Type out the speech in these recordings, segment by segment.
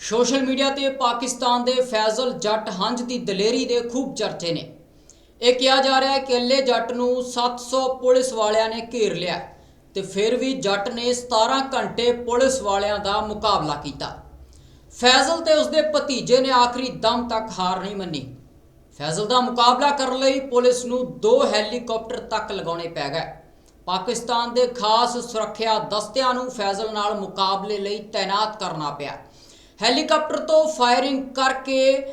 Social media ਤੇ ਪਾਕਿਸਤਾਨ ਦੇ ਫੈਜ਼ਲ ਜੱਟ ਹੰਝ ਦੀ ਦਲੇਰੀ ਦੇ ਖੂਬ ਚਰਚੇ ਨੇ। ਇਹ ਕਿਹਾ ਜਾ ਰਿਹਾ ਹੈ ਕਿ ਅੱਲੇ ਜੱਟ ਨੂੰ 700 ਪੁਲਿਸ ਵਾਲਿਆਂ ਨੇ ਘੇਰ ਲਿਆ ਤੇ ਫਿਰ ਵੀ ਜੱਟ ਨੇ 17 ਘੰਟੇ ਪੁਲਿਸ ਵਾਲਿਆਂ ਦਾ ਮੁਕਾਬਲਾ ਕੀਤਾ। ਫੈਜ਼ਲ ਤੇ ਉਸਦੇ ਭਤੀਜੇ ਨੇ ਆਖਰੀ ਦਮ ਤੱਕ ਹਾਰ ਨਹੀਂ ਮੰਨੀ। ਫੈਜ਼ਲ ਦਾ ਮੁਕਾਬਲਾ ਕਰਨ ਲਈ ਪੁਲਿਸ ਨੂੰ ਦੋ ਹੈਲੀਕਾਪਟਰ ਤੱਕ ਲਗਾਉਣੇ ਪੈ ਗਏ। ਪਾਕਿਸਤਾਨ ਦੇ ਖਾਸ ਸੁਰੱਖਿਆ ਦਸਤਿਆਂ ਨੂੰ ਫੈਜ਼ਲ ਨਾਲ ਮੁਕਾਬਲੇ ਲਈ ਤਾਇਨਾਤ ਕਰਨਾ ਪਿਆ। ਹੈਲੀਕਾਪਟਰ ਤੋਂ ਫਾਇਰਿੰਗ ਕਰਕੇ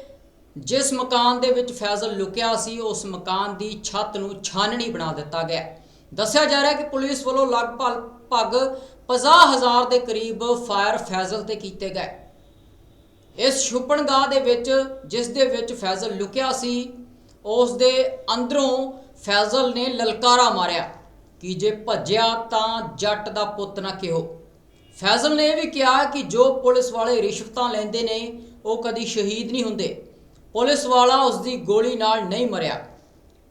ਜਿਸ ਮਕਾਨ ਦੇ ਵਿੱਚ ਫੈਜ਼ਲ ਲੁਕਿਆ ਸੀ, ਉਸ ਮਕਾਨ ਦੀ ਛੱਤ ਨੂੰ ਛਾਨਣੀ ਬਣਾ ਦਿੱਤਾ ਗਿਆ। ਦੱਸਿਆ ਜਾ ਰਿਹਾ ਹੈ ਕਿ ਪੁਲਿਸ ਵੱਲੋਂ ਲਗਭਗ 50000 ਦੇ ਕਰੀਬ ਫਾਇਰ ਫੈਜ਼ਲ ਤੇ ਕੀਤੇ ਗਏ। ਇਸ ਛੁਪਣਗਾਹ ਦੇ ਵਿੱਚ, ਜਿਸ ਦੇ ਵਿੱਚ ਫੈਜ਼ਲ ਲੁਕਿਆ ਸੀ, ਉਸ ਦੇ ਅੰਦਰੋਂ ਫੈਜ਼ਲ ਨੇ ਲਲਕਾਰਾ ਮਾਰਿਆ। ਕਿ ਜੇ ਭੱਜਿਆ ਤਾਂ ਜੱਟ ਦਾ ਪੁੱਤ ਨਾ ਕਿਹੋ। ਫੈਜ਼ਲ ਨੇ ਇਹ ਵੀ ਕਿਹਾ ਕਿ ਜੋ ਪੁਲਿਸ ਵਾਲੇ ਰਿਸ਼ਵਤਾਂ ਲੈਂਦੇ ਨੇ, ਉਹ ਕਦੀ ਸ਼ਹੀਦ ਨਹੀਂ ਹੁੰਦੇ। ਪੁਲਿਸ ਵਾਲਾ ਉਸ ਦੀ ਗੋਲੀ ਨਾਲ ਨਹੀਂ ਮਰਿਆ।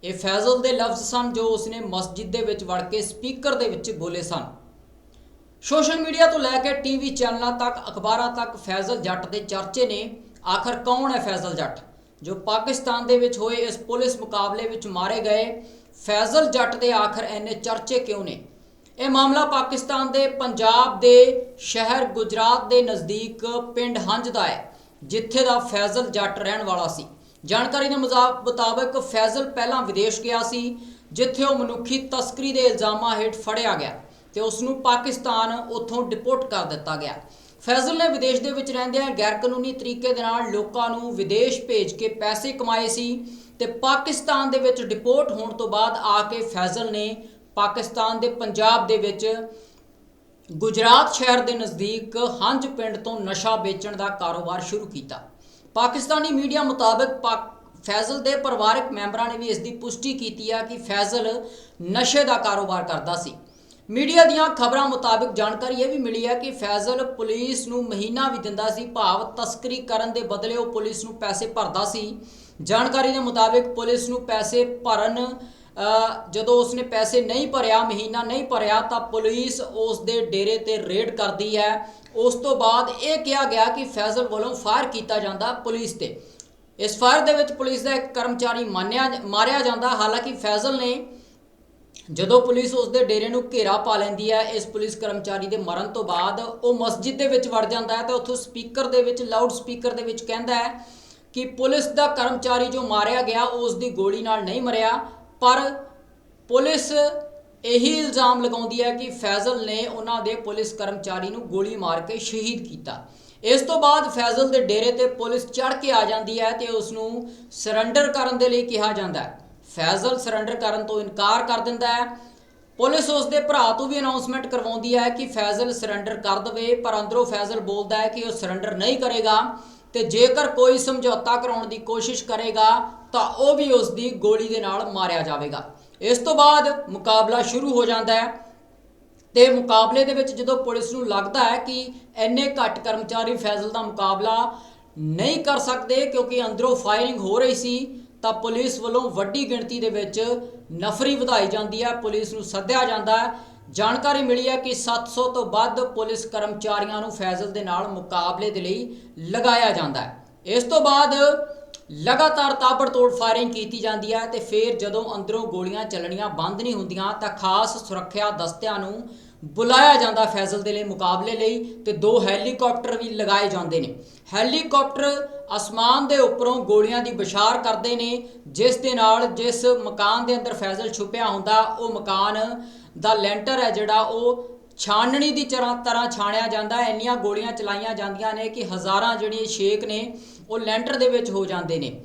ਇਹ ਫੈਜ਼ਲ ਦੇ ਲਫ਼ਜ਼ ਸਨ ਜੋ ਉਸਨੇ ਮਸਜਿਦ ਦੇ ਵਿੱਚ ਵੜ ਕੇ ਸਪੀਕਰ ਦੇ ਵਿੱਚ ਬੋਲੇ ਸਨ। ਸੋਸ਼ਲ ਮੀਡੀਆ ਤੋਂ ਲੈ ਕੇ ਟੀਵੀ ਚੈਨਲਾਂ ਤੱਕ, ਅਖਬਾਰਾਂ ਤੱਕ ਫੈਜ਼ਲ ਜੱਟ ਦੇ ਚਰਚੇ ਨੇ, ਆਖਰ ਕੌਣ ਹੈ ਫੈਜ਼ਲ ਜੱਟ? ਜੋ ਪਾਕਿਸਤਾਨ ਦੇ ਵਿੱਚ ਹੋਏ ਇਸ ਪੁਲਿਸ ਮੁਕਾਬਲੇ ਵਿੱਚ ਮਾਰੇ ਗਏ, ਫੈਜ਼ਲ ਜੱਟ ਦੇ ਆਖਰ ਐਨੇ ਚਰਚੇ ਕਿਉਂ ਨੇ? ਇਹ ਮਾਮਲਾ ਪਾਕਿਸਤਾਨ ਦੇ ਪੰਜਾਬ ਦੇ ਸ਼ਹਿਰ ਗੁਜਰਾਤ ਦੇ ਨਜ਼ਦੀਕ ਪਿੰਡ ਹੰਝ ਦਾ ਹੈ, ਜਿੱਥੇ ਦਾ ਫੈਜ਼ਲ ਜੱਟ ਰਹਿਣ ਵਾਲਾ ਸੀ। ਜਾਣਕਾਰੀ ਦੇ ਮੁਜਾ- ਮੁਤਾਬਕ ਫੈਜ਼ਲ ਪਹਿਲਾਂ ਵਿਦੇਸ਼ ਗਿਆ ਸੀ, ਜਿੱਥੇ ਉਹ ਮਨੁੱਖੀ ਤਸਕਰੀ ਦੇ ਇਲਜ਼ਾਮਾਂ ਹੇਠ ਫੜਿਆ ਗਿਆ ਤੇ ਉਸ ਨੂੰ ਪਾਕਿਸਤਾਨ ਉੱਥੋਂ ਡਿਪੋਰਟ ਕਰ ਦਿੱਤਾ ਗਿਆ। ਫੈਜ਼ਲ ਨੇ ਵਿਦੇਸ਼ ਦੇ ਵਿੱਚ ਰਹਿੰਦਿਆਂ ਗੈਰਕਾਨੂੰਨੀ ਤਰੀਕੇ ਦੇ ਨਾਲ ਲੋਕਾਂ ਨੂੰ ਵਿਦੇਸ਼ ਭੇਜ ਕੇ ਪੈਸੇ ਕਮਾਏ ਸੀ ਤੇ ਪਾਕਿਸਤਾਨ ਦੇ ਵਿੱਚ ਡਿਪੋਰਟ ਹੋਣ ਤੋਂ ਬਾਅਦ ਆ ਕੇ ਫੈਜ਼ਲ ਨੇ ਪਾਕਿਸਤਾਨ ਦੇ ਪੰਜਾਬ ਦੇ ਵਿੱਚ ਗੁਜਰਾਤ ਸ਼ਹਿਰ ਦੇ ਨਜ਼ਦੀਕ ਹੰਝ ਪਿੰਡ ਤੋਂ ਨਸ਼ਾ ਵੇਚਣ ਦਾ ਕਾਰੋਬਾਰ ਸ਼ੁਰੂ ਕੀਤਾ। ਪਾਕਿਸਤਾਨੀ ਮੀਡੀਆ ਮੁਤਾਬਕ ਪਾਕ- ਫੈਜ਼ਲ ਦੇ ਪਰਿਵਾਰਕ ਮੈਂਬਰਾਂ ਨੇ ਵੀ ਇਸ ਦੀ ਪੁਸ਼ਟੀ ਕੀਤੀ ਹੈ ਕਿ ਫੈਜ਼ਲ ਨਸ਼ੇ ਦਾ ਕਾਰੋਬਾਰ ਕਰਦਾ ਸੀ। ਮੀਡੀਆ ਦੀਆਂ ਖਬਰਾਂ ਮੁਤਾਬਕ ਜਾਣਕਾਰੀ ਇਹ ਵੀ ਮਿਲੀ ਹੈ ਕਿ ਫੈਜ਼ਲ ਪੁਲਿਸ ਨੂੰ ਮਹੀਨਾ ਵੀ ਦਿੰਦਾ ਸੀ, ਭਾਵ ਤਸਕਰੀ ਕਰਨ ਦੇ ਬਦਲੇ ਉਹ ਪੁਲਿਸ ਨੂੰ ਪੈਸੇ ਭਰਦਾ ਸੀ। ਜਾਣਕਾਰੀ ਦੇ ਮੁਤਾਬਕ ਪੁਲਿਸ ਨੂੰ ਪੈਸੇ ਭਰਨ ਜਦੋਂ ਉਸਨੇ ਪੈਸੇ ਨਹੀਂ ਭਰਿਆ, ਮਹੀਨਾ ਨਹੀਂ ਭਰਿਆ, ਤਾਂ ਪੁਲਿਸ ਉਸ ਦੇ ਡੇਰੇ ਤੇ ਰੇਡ ਕਰਦੀ ਹੈ। ਉਸ ਤੋਂ ਬਾਅਦ ਇਹ ਕਿਹਾ ਗਿਆ ਕਿ ਫੈਜ਼ਲ ਵੱਲੋਂ ਫਾਇਰ ਕੀਤਾ ਜਾਂਦਾ ਪੁਲਿਸ ਤੇ। ਇਸ ਫਾਇਰ ਦੇ ਵਿੱਚ ਪੁਲਿਸ ਦਾ ਇੱਕ ਕਰਮਚਾਰੀ ਮਾਨਿਆ ਮਾਰਿਆ ਜਾਂਦਾ। ਹਾਲਾਂਕਿ ਫੈਜ਼ਲ ਨੇ ਜਦੋਂ ਪੁਲਿਸ ਉਸ ਦੇ ਡੇਰੇ ਨੂੰ ਘੇਰਾ ਪਾ ਲੈਂਦੀ ਹੈ, ਇਸ ਪੁਲਿਸ ਕਰਮਚਾਰੀ ਦੇ ਮਰਨ ਤੋਂ ਬਾਅਦ ਉਹ ਮਸਜਿਦ ਦੇ ਵਿੱਚ ਵੜ ਜਾਂਦਾ ਹੈ, ਤਾਂ ਉੱਥੋਂ ਸਪੀਕਰ ਦੇ ਵਿੱਚ, ਲਾਊਡ ਸਪੀਕਰ ਦੇ ਵਿੱਚ ਕਹਿੰਦਾ ਹੈ ਕਿ ਪੁਲਿਸ ਦਾ ਕਰਮਚਾਰੀ ਜੋ ਮਾਰਿਆ ਗਿਆ, ਉਹ ਉਸ ਦੀ ਗੋਲੀ ਨਾਲ ਨਹੀਂ ਮਰਿਆ। ਪਰ ਪੁਲਿਸ ਇਹੀ ਇਲਜ਼ਾਮ ਲਗਾਉਂਦੀ ਹੈ ਕਿ ਫੈਜ਼ਲ ਨੇ ਉਹਨਾਂ ਦੇ ਪੁਲਿਸ ਕਰਮਚਾਰੀ ਨੂੰ ਗੋਲੀ ਮਾਰ ਕੇ ਸ਼ਹੀਦ ਕੀਤਾ। ਇਸ ਤੋਂ ਬਾਅਦ ਫੈਜ਼ਲ ਦੇ ਡੇਰੇ ਤੇ ਪੁਲਿਸ ਚੜ ਕੇ ਆ ਜਾਂਦੀ ਹੈ ਤੇ ਉਸ ਨੂੰ ਸਰੈਂਡਰ ਕਰਨ ਦੇ ਲਈ ਕਿਹਾ ਜਾਂਦਾ ਹੈ। ਫੈਜ਼ਲ ਸਰੈਂਡਰ ਕਰਨ ਤੋਂ ਇਨਕਾਰ ਕਰ ਦਿੰਦਾ ਹੈ। ਪੁਲਿਸ ਉਸ ਦੇ ਭਰਾ ਤੋਂ ਵੀ ਅਨਾਉਂਸਮੈਂਟ ਕਰਵਾਉਂਦੀ ਹੈ ਕਿ ਫੈਜ਼ਲ ਸਰੈਂਡਰ ਕਰ ਦਵੇ, ਪਰ ਅੰਦਰੋਂ ਫੈਜ਼ਲ ਬੋਲਦਾ ਹੈ ਕਿ ਉਹ ਸਰੈਂਡਰ ਨਹੀਂ ਕਰੇਗਾ ਤੇ ਜੇਕਰ ਕੋਈ ਸਮਝੌਤਾ ਕਰਾਉਣ ਦੀ ਕੋਸ਼ਿਸ਼ ਕਰੇਗਾ ਤਾਂ ਉਹ ਵੀ ਉਸ ਦੀ ਗੋਲੀ ਦੇ ਨਾਲ ਮਾਰਿਆ ਜਾਵੇਗਾ। ਇਸ ਤੋਂ ਬਾਅਦ ਮੁਕਾਬਲਾ ਸ਼ੁਰੂ ਹੋ ਜਾਂਦਾ ਹੈ ਤੇ ਮੁਕਾਬਲੇ ਦੇ ਵਿੱਚ ਜਦੋਂ ਪੁਲਿਸ ਨੂੰ ਲੱਗਦਾ ਹੈ ਕਿ ਇੰਨੇ ਘੱਟ ਕਰਮਚਾਰੀ ਫੈਜ਼ਲ ਦਾ ਮੁਕਾਬਲਾ ਨਹੀਂ ਕਰ ਸਕਦੇ ਕਿਉਂਕਿ ਅੰਦਰੋਂ ਫਾਇਰਿੰਗ ਹੋ ਰਹੀ ਸੀ, ਤਾਂ ਪੁਲਿਸ ਵੱਲੋਂ ਵੱਡੀ ਗਿਣਤੀ ਦੇ ਵਿੱਚ ਨਫਰੀ ਵਧਾਈ ਜਾਂਦੀ ਹੈ, ਪੁਲਿਸ ਨੂੰ ਸੱਦਿਆ ਜਾਂਦਾ ਹੈ। ਜਾਣਕਾਰੀ ਮਿਲੀ ਹੈ ਕਿ 700 ਤੋਂ ਵੱਧ ਪੁਲਿਸ ਕਰਮਚਾਰੀਆਂ ਨੂੰ ਫੈਜ਼ਲ ਦੇ ਨਾਲ ਮੁਕਾਬਲੇ ਦੇ ਲਈ ਲਗਾਇਆ ਜਾਂਦਾ ਹੈ। ਇਸ ਤੋਂ ਬਾਅਦ ਲਗਾਤਾਰ ਤਾਬੜਤੋੜ ਫਾਇਰਿੰਗ ਕੀਤੀ ਜਾਂਦੀ ਹੈ ਤੇ ਫਿਰ ਜਦੋਂ ਅੰਦਰੋਂ ਗੋਲੀਆਂ ਚੱਲਣੀਆਂ ਬੰਦ ਨਹੀਂ ਹੁੰਦੀਆਂ ਤਾਂ ਖਾਸ ਸੁਰੱਖਿਆ ਦਸਤਿਆਂ ਨੂੰ ਬੁਲਾਇਆ ਜਾਂਦਾ ਫੈਜ਼ਲ ਦੇ ਲਈ ਮੁਕਾਬਲੇ ਲਈ ਤੇ ਦੋ ਹੈਲੀਕਾਪਟਰ ਵੀ ਲਗਾਏ ਜਾਂਦੇ ਨੇ। ਹੈਲੀਕਾਪਟਰ ਅਸਮਾਨ ਦੇ ਉੱਪਰੋਂ ਗੋਲੀਆਂ ਦੀ ਵਿਸ਼ਾਰ ਕਰਦੇ ਨੇ, ਜਿਸ ਦੇ ਨਾਲ ਜਿਸ ਮਕਾਨ ਦੇ ਅੰਦਰ ਫੈਜ਼ਲ ਛੁਪਿਆ ਹੁੰਦਾ, ਉਹ ਮਕਾਨ ਦਾ ਲੈਂਟਰ ਹੈ ਜਿਹੜਾ ਉਹ ਛਾਨਣੀ ਦੀ ਤਰ੍ਹਾਂ ਤਰ੍ਹਾਂ ਛਾਣਿਆ ਜਾਂਦਾ। ਹੈ ਇੰਨੀਆਂ ਗੋਲੀਆਂ ਚਲਾਈਆਂ ਜਾਂਦੀਆਂ ਨੇ ਕਿ ਹਜ਼ਾਰਾਂ ਜਿਹੜੀਆਂ ਛੇਕ ਨੇ ਉਹ ਲੈਂਟਰ ਦੇ ਵਿੱਚ ਹੋ ਜਾਂਦੇ ਨੇ।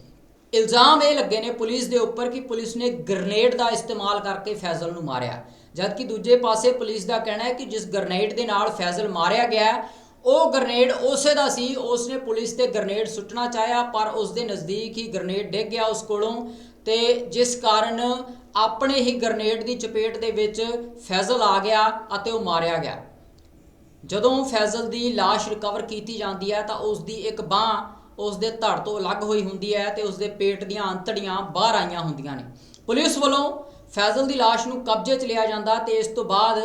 ਇਲਜ਼ਾਮ ਇਹ ਲੱਗੇ ਨੇ ਪੁਲਿਸ ਦੇ ਉੱਪਰ ਕਿ ਪੁਲਿਸ ਨੇ ਗ੍ਰਨੇਡ ਦਾ ਇਸਤੇਮਾਲ ਕਰਕੇ ਫੈਜ਼ਲ ਨੂੰ ਮਾਰਿਆ। ਜਦਕਿ ਦੂਜੇ ਪਾਸੇ ਪੁਲਿਸ ਦਾ ਕਹਿਣਾ ਹੈ ਕਿ ਜਿਸ ਗ੍ਰਨੇਡ ਦੇ ਨਾਲ ਫੈਜ਼ਲ ਮਾਰਿਆ ਗਿਆ ਉਹ ਗ੍ਰਨੇਡ ਉਸੇ ਦਾ ਸੀ, ਉਸਨੇ ਪੁਲਿਸ ਤੇ ਗ੍ਰਨੇਡ ਸੁੱਟਣਾ ਚਾਹਿਆ, ਪਰ ਉਸ ਦੇ ਨਜ਼ਦੀਕ ਹੀ ਗ੍ਰਨੇਡ ਡਿੱਗ ਗਿਆ ਉਸ ਕੋਲੋਂ ਤੇ ਜਿਸ ਕਾਰਨ ਆਪਣੇ ਹੀ ਗ੍ਰਨੇਡ ਦੀ ਚਪੇਟ ਦੇ ਵਿੱਚ ਫੈਜ਼ਲ ਆ ਗਿਆ ਅਤੇ ਉਹ ਮਾਰਿਆ ਗਿਆ। ਜਦੋਂ ਫੈਜ਼ਲ ਦੀ লাশ ਰਿਕਵਰ ਕੀਤੀ ਜਾਂਦੀ ਹੈ ਤਾਂ ਉਸ ਦੀ ਇੱਕ ਬਾਹ ਉਸ ਦੇ ਧੜ ਤੋਂ ਅਲੱਗ ਹੋਈ ਹੁੰਦੀ ਹੈ ਤੇ ਉਸ ਦੇ ਪੇਟ ਦੀਆਂ ਅੰਤੜੀਆਂ ਬਾਹਰ ਆਈਆਂ ਹੁੰਦੀਆਂ ਨੇ। ਪੁਲਿਸ ਵੱਲੋਂ ਫੈਜ਼ਲ ਦੀ লাশ ਨੂੰ ਕਬਜ਼ੇ 'ਚ ਲਿਆ ਜਾਂਦਾ ਤੇ ਇਸ ਤੋਂ ਬਾਅਦ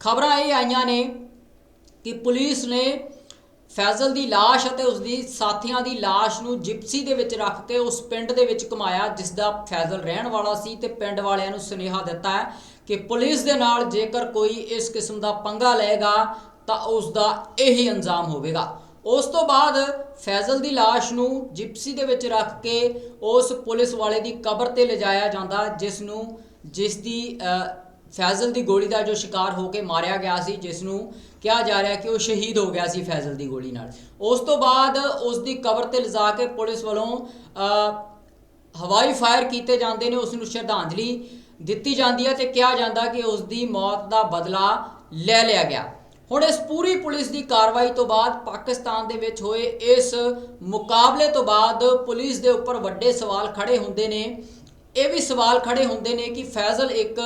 ਖਬਰਾਂ ਇਹ ਆਈਆਂ ਨੇ ਕਿ ਪੁਲਿਸ ਨੇ ਫੈਜ਼ਲ ਦੀ ਲਾਸ਼ ਅਤੇ ਉਸ ਦੀ ਸਾਥੀਆਂ ਦੀ ਲਾਸ਼ ਨੂੰ ਜਿਪਸੀ ਦੇ ਵਿੱਚ ਰੱਖ ਕੇ ਉਸ ਪਿੰਡ ਦੇ ਵਿੱਚ ਕਮਾਇਆ ਜਿਸ ਦਾ ਫੈਜ਼ਲ ਰਹਿਣ ਵਾਲਾ ਸੀ ਤੇ ਪਿੰਡ ਵਾਲਿਆਂ ਨੂੰ ਸੁਨੇਹਾ ਦਿੱਤਾ ਹੈ ਕਿ ਪੁਲਿਸ ਦੇ ਨਾਲ ਜੇਕਰ ਕੋਈ ਇਸ ਕਿਸਮ ਦਾ ਪੰਗਾ ਲਏਗਾ ਤਾਂ ਉਸ ਦਾ ਇਹੀ ਅੰਜਾਮ ਹੋਵੇਗਾ। ਉਸ ਤੋਂ ਬਾਅਦ ਫੈਜ਼ਲ ਦੀ ਲਾਸ਼ ਨੂੰ ਜਿਪਸੀ ਦੇ ਵਿੱਚ ਰੱਖ ਕੇ ਉਸ ਪੁਲਿਸ ਵਾਲੇ ਦੀ ਕਬਰ ਤੇ ਲਿਜਾਇਆ ਜਾਂਦਾ, ਜਿਸ ਨੂੰ, ਜਿਸ ਦੀ ਫੈਜ਼ਲ ਦੀ ਗੋਲੀ ਦਾ ਜੋ ਸ਼ਿਕਾਰ ਹੋ ਕੇ ਮਾਰਿਆ ਗਿਆ ਸੀ, ਜਿਸ ਨੂੰ ਕਿਹਾ ਜਾ ਰਿਹਾ ਕਿ ਉਹ ਸ਼ਹੀਦ ਹੋ ਗਿਆ ਸੀ ਫੈਜ਼ਲ ਦੀ ਗੋਲੀ ਨਾਲ। ਉਸ ਤੋਂ ਬਾਅਦ ਉਸ ਦੀ ਕਬਰ ਤੇ ਲਿਜਾ ਕੇ ਪੁਲਿਸ ਵੱਲੋਂ ਹਵਾਈ ਫਾਇਰ ਕੀਤੇ ਜਾਂਦੇ ਨੇ, ਉਸ ਨੂੰ ਸ਼ਰਧਾਂਜਲੀ ਦਿੱਤੀ ਜਾਂਦੀ ਹੈ ਤੇ ਕਿਹਾ ਜਾਂਦਾ ਕਿ ਉਸ ਦੀ ਮੌਤ ਦਾ ਬਦਲਾ ਲੈ ਲਿਆ ਗਿਆ। ਹੁਣ ਇਸ ਪੂਰੀ ਪੁਲਿਸ ਦੀ ਕਾਰਵਾਈ ਤੋਂ ਬਾਅਦ ਪਾਕਿਸਤਾਨ ਦੇ ਵਿੱਚ ਹੋਏ ਇਸ ਮੁਕਾਬਲੇ ਤੋਂ ਬਾਅਦ ਪੁਲਿਸ ਦੇ ਉੱਪਰ ਵੱਡੇ ਸਵਾਲ ਖੜੇ ਹੁੰਦੇ ਨੇ। ਇਹ ਵੀ ਸਵਾਲ ਖੜੇ ਹੁੰਦੇ ਨੇ ਕਿ ਫੈਜ਼ਲ ਇੱਕ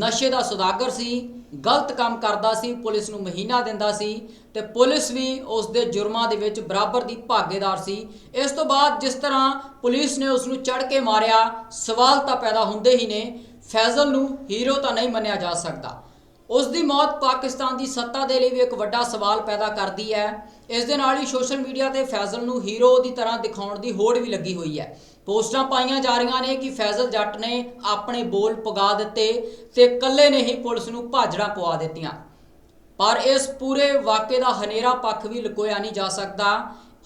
ਨਸ਼ੇ ਦਾ ਸੁਦਾਗਰ ਸੀ, ਗਲਤ ਕੰਮ ਕਰਦਾ ਸੀ, ਪੁਲਿਸ ਨੂੰ ਮਹੀਨਾ ਦਿੰਦਾ ਸੀ ਤੇ ਪੁਲਿਸ ਵੀ ਉਸ ਦੇ ਜੁਰਮਾਂ ਦੇ ਵਿੱਚ ਬਰਾਬਰ ਦੀ ਭਾਗੀਦਾਰ ਸੀ। ਇਸ ਤੋਂ ਬਾਅਦ ਜਿਸ ਤਰ੍ਹਾਂ ਪੁਲਿਸ ਨੇ ਉਸ ਨੂੰ ਚੜ ਕੇ ਮਾਰਿਆ, ਸਵਾਲ ਤਾਂ ਪੈਦਾ ਹੁੰਦੇ ਹੀ ਨੇ। ਫੈਜ਼ਲ ਨੂੰ ਹੀਰੋ ਤਾਂ ਨਹੀਂ ਮੰਨਿਆ ਜਾ ਸਕਦਾ। ਉਸ ਦੀ ਮੌਤ ਪਾਕਿਸਤਾਨ ਦੀ ਸੱਤਾ ਦੇ ਲਈ ਵੀ ਇੱਕ ਵੱਡਾ ਸਵਾਲ ਪੈਦਾ ਕਰਦੀ ਹੈ। ਇਸ ਦੇ ਨਾਲ ਹੀ ਸੋਸ਼ਲ ਮੀਡੀਆ ਤੇ ਫੈਜ਼ਲ ਨੂੰ ਹੀਰੋ ਦੀ ਤਰ੍ਹਾਂ ਦਿਖਾਉਣ ਦੀ ਹੋੜ ਵੀ ਲੱਗੀ ਹੋਈ ਹੈ। ਪੋਸਟਾਂ ਪਾਈਆਂ ਜਾ ਰਹੀਆਂ ਨੇ ਕਿ ਫੈਜ਼ਲ ਜੱਟ ਨੇ ਆਪਣੇ ਬੋਲ ਪਗਾ ਦਿੱਤੇ ਤੇ ਇਕੱਲੇ ਨੇ ਹੀ ਪੁਲਿਸ ਨੂੰ ਭਾਜੜਾਂ ਪਵਾ ਦਿੱਤੀਆਂ। ਪਰ ਇਸ ਪੂਰੇ ਵਾਕਿਏ ਦਾ ਹਨੇਰਾ ਪੱਖ ਵੀ ਲੁਕੋਇਆ ਨਹੀਂ ਜਾ ਸਕਦਾ।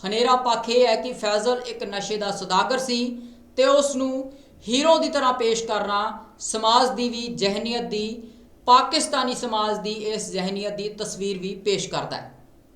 ਹਨੇਰਾ ਪੱਖ ਇਹ ਹੈ ਕਿ ਫੈਜ਼ਲ ਇੱਕ ਨਸ਼ੇ ਦਾ ਸੁਦਾਗਰ ਸੀ ਤੇ ਉਸ ਨੂੰ ਹੀਰੋ ਦੀ ਤਰ੍ਹਾਂ ਪੇਸ਼ ਕਰਨਾ ਸਮਾਜ ਦੀ ਵੀ ਜਹਨੀਅਤ ਦੀ ਪਾਕਿਸਤਾਨੀ ਸਮਾਜ ਦੀ ਇਸ ਜ਼ਹਿਨੀਅਤ ਦੀ ਤਸਵੀਰ ਵੀ ਪੇਸ਼ ਕਰਦਾ ਹੈ।